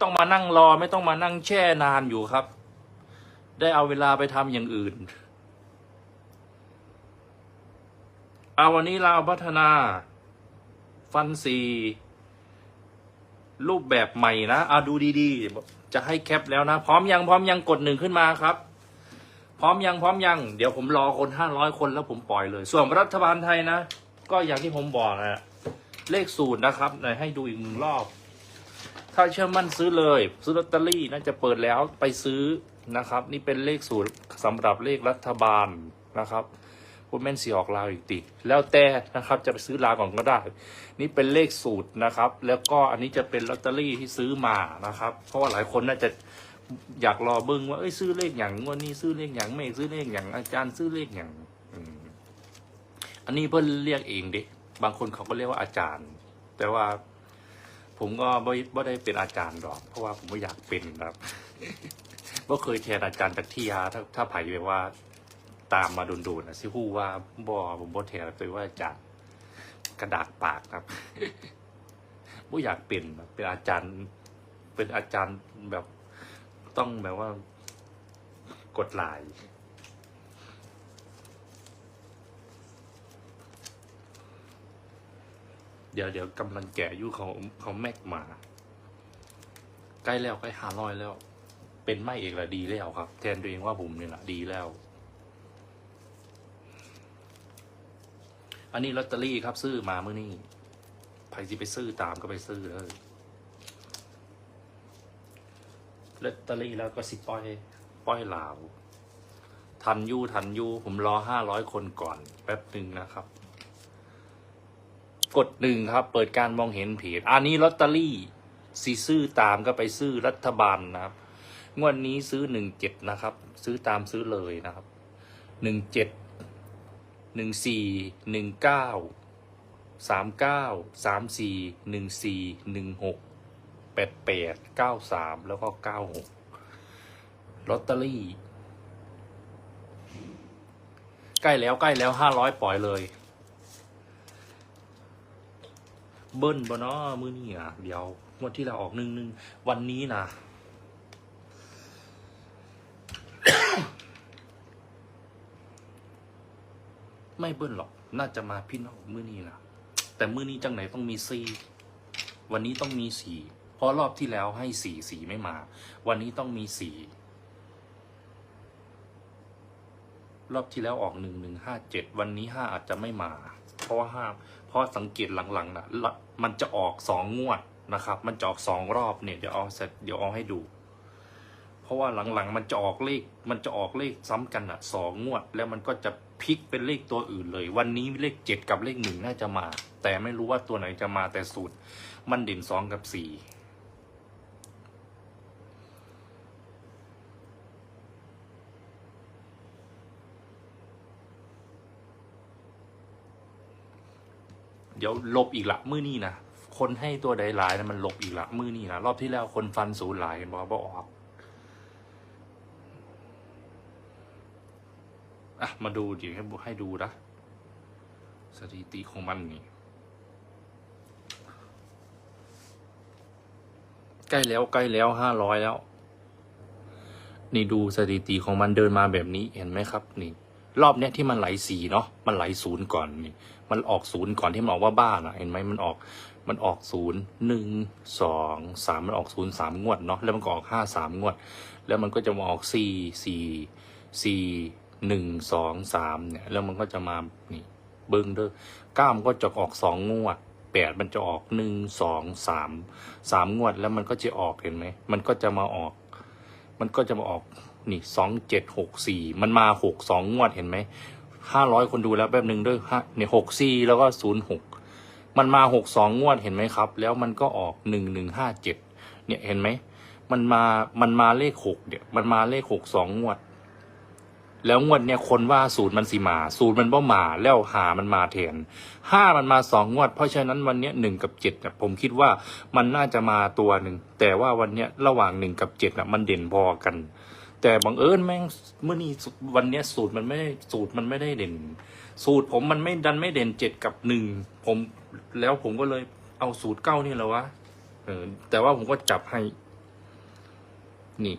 ต้องมานั่งรอไม่ต้องมานั่งแช่นานอยู่ครับ ได้เอาเวลาไปทำอย่างอื่น เอาวันนี้เราพัฒนา ฟันซีรูปแบบใหม่นะเอาดูดีๆ จะให้แคปแล้วนะ พร้อมยังพร้อมยังกดหนึ่งขึ้นมาครับ พร้อมยังพร้อมยัง เดี๋ยวผมรอคนห้าร้อยคนแล้วผมปล่อยเลย ส่วนรัฐบาลไทยนะ ก็อย่างที่ผมบอกนะเลขสูตรนะครับไหนให้ดูอีกหนึ่งรอบ ถ้าเชื่อมั่นซื้อเลย ซื้อลอตเตอรี่น่าจะเปิดแล้วไปซื้อนะครับ นี่เป็นเลขสูตรสำหรับเลขรัฐบาลนะครับพวกแม่นสีออกลาวอีกติแล้วแต่นะครับจะไปซื้อลาวก่อนก็ได้ นี่เป็นเลขสูตรนะครับ แล้วก็อันนี้จะเป็นลอตเตอรี่ที่ซื้อมานะครับ เพราะว่าหลายคนน่าจะอยากรอเบิ้งว่าเอ้ยซื้อเลขอย่างวันนี้ซื้อเลขอย่างไม่ซื้อเลขอย่างอาจารย์ซื้อเลขอย่างอันนี้เพิ่นเรียกเองดิบางคนเขาก็เรียกว่าอาจารย์ แต่ว่า ผมก็ไม่ไม่ได้เป็นอาจารย์หรอก เพราะว่าผมไม่อยากเป็นครับก็เคยแทนอาจารย์จากที่ยาถ้าถ้าไผ่แบบว่าตามมาโดนๆนะซิฮู้ว่าบ่ผมบ่แทนตัวว่าอาจารย์กระดากปากครับไม่อยากเป็นครับเป็นอาจารย์ เป็นอาจารย์แบบต้องแบบว่ากดลาย ดี๋ยวเดี๋ยวกำลังแกะอยู่เขาเขาแม็กมา ใกล้แล้วใกล้หาร้อยแล้ว เป็นไม่เอกละดีแล้วครับ แทนตัวเองว่าผมเนี่ยละดีแล้ว อันนี้ลอตเตอรี่ครับ ซื้อมาเมื่อนี้ใครจะไปซื้อตามก็ไปซื้อเลยลอตเตอรี่แล้วก็สิป้อยป้อยลาว ทันยูทันยูผมรอห้าร้อยคนก่อน แป๊บหนึ่งนะครับ กดหนึ่งครับ เปิดการมองเห็นเพจอันนี้ลอตเตอรี่ซีซื้อตามก็ไปซื้อรัฐบาลนะครับ งวดนี้ซื้อหนึ่งเจ็ดนะครับ ซื้อตามซื้อเลยนะครับหนึ่งเจ็ดหนึ่งสี่หนึ่งเก้าสามเก้าสามสี่หนึ่งสี่หนึ่งหกแปดแปดเก้าสามแล้วก็เก้าหกลอตเตอรี่ ใกล้แล้วใกล้แล้วห้าร้อยปล่อยเลย เบิ้ลบเนาะมือนี่อะเดี๋ยวงวดที่เราออกหนึ่งหนึ่งวันนี้นะไม่เบิ้ลหรอก น่าจะมาพี่น้องมือนี้นะแต่มือนี้จังไหนต้องมีสี่วันนี้ต้องมีสี่เพราะรอบที่แล้วให้สี่สีไม่มา วันนี้ต้องมีสี่รอบที่แล้วออกหนึ่งหนึ่งห้าเจ็ดวันนี้ห้าอาจจะไม่มา เพราะว่าห้าเพราะสังเกตหลังๆนะละมันจะออกสองงวดนะครับ มันจะออกสองรอบเนี่ยเดี๋ยวเอาเสร็จเดี๋ยวเอาให้ดู เพราะว่าหลังๆมันจะออกเลขมันจะออกเลขซ้ำกันอะสองงวด แล้วมันก็จะพลิกเป็นเลขตัวอื่นเลย วันนี้เลขเจ็ดกับเลขหนึ่งน่าจะมา แต่ไม่รู้ว่าตัวไหนจะมาแต่สูตร มันเด่นสองกับสี่ เดี๋ยวลบอีกละมือนี่นะคนให้ตัวใดหลายนะมันลบอีกละมือนี่นะรอบที่แล้วคนฟันศูนย์หลายเห็นบอกว่าออกอะมาดูเดี๋ยวให้ให้ดูนะสถิติของมันนี่ใกล้แล้วใกล้แล้วห้าร้อยแล้ว นี่ดูสถิติของมันเดินมาแบบนี้เห็นไหมครับ นี่ รอบเนี้ยที่มันไหลสีเนาะมันไหลศูนย์ก่อนนี่มันออกศูนย์ก่อนที่มันออกว่าบ้านอะเห็นไหมมันออกมันออกศูนย์หนึ่งสองสามมันออกศูนย์สามงวดเนาะแล้วมันก็ออกห้าสามงวด แล้วมันก็จะมาออกสี่สี่สี่หนึ่งสองสามเนี่ยแล้วมันก็จะมานี่เบิ้งเด้อเก้ามันก็จะออกสองงวดแปดมันจะออกหนึ่งสองสามสามงวดแล้วมันก็จะออกเห็นไหมมันก็จะมาออก มันก็จะมาออก นี่สองเจ็ดหกสี่มันมาหกสองงวดเห็นไหมห้าร้อยคนดูแล้วแป๊บหนึ่งด้วยฮะเนี่ยหกสี่แล้วก็ศูนย์หกมันมาหกสองงวดเห็นไหมครับ แล้วมันก็ออกหนึ่งหนึ่งห้าเจ็ดเนี่ยเห็นไหมมันมามันมาเลขหกเนี่ยมันมาเลขหกสองงวด แล้วงวดเนี่ยคนว่าศูนย์มันสีมาศูนย์มันบ่มาแล้วหามันมาแทนห้ามันมาสองงวด เพราะฉะนั้นวันเนี้ยหนึ่งกับเจ็ดเนี่ยผมคิดว่ามันน่าจะมาตัวหนึ่งแต่ว่าวันเนี้ยระหว่างหนึ่งกับเจ็ดน่ะมันเด่นพอกัน แต่บังเอิญแม่งเมื่อนี้วันเนี้ยสูตรมันไม่ได้สูตรมันไม่ได้เด่น สูตรผมมันไม่ดันไม่เด่นเจ็ดกับหนึ่งผมแล้วผมก็เลยเอาสูตรเก้านี่แหละวะเออแต่ว่าผมก็จับให้ นี่